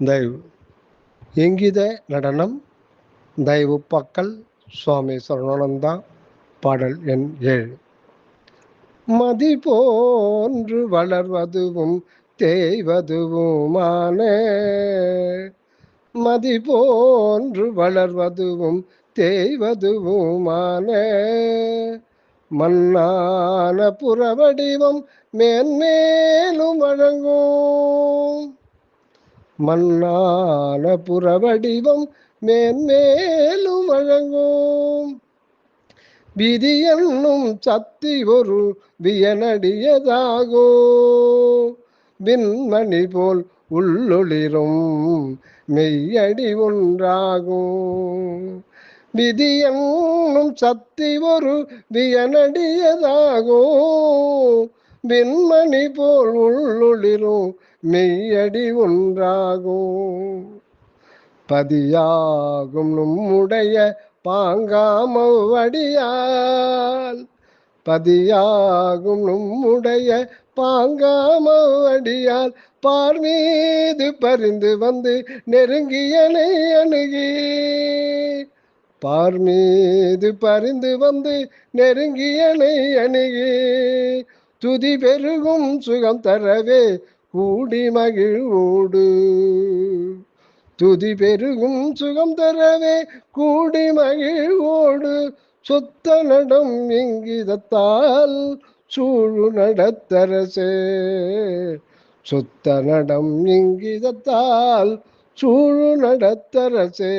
தயவு. இங்கித நடனம்? தயவு பக்கல் சுவாமி சரணானந்தா பாடல் எண் ஏழு. மதி போன்று வளர்வதுவும் தேய்வதுவுமான மதி போன்று வளர்வதுவும் தேய்வதுவுமான மன்னான புறவடிவம் மேன்மேலும் வழங்கும் மன்னான புறவடிவம் மேன்மேலும் வழங்கும். விதி என்னும் சக்தி ஒரு வியனடியதாகோ விண்மணி போல் உள்ளொளிரும் மெய்யடி ஒன்றாகும். விதி என்னும் சக்தி ஒரு வியனடியதாகோ விண்மணி போல் உள்ளொளிரும் மெய்யடி ஒன்றாகும். பதியாகும் நம்முடைய பாங்காமவடியால். பதியாகும் நம்முடைய பாங்காமவடியால் பார் மீது பரிந்து வந்து நெருங்கியனை அணுகி. பார் மீது பரிந்து வந்து நெருங்கியனை அணுகி. துதி பெருகும் சுகம் தரவே கூடி மகிழ்வோடு. துதி பெருகும் சுகம் தரவே கூடி மகிழ்வோடு. சொத்த நடம் இங்கிதத்தால் சூழு நடத்தரசே. சொத்த நடம் இங்கிதத்தால் சூழு நடத்தரசே.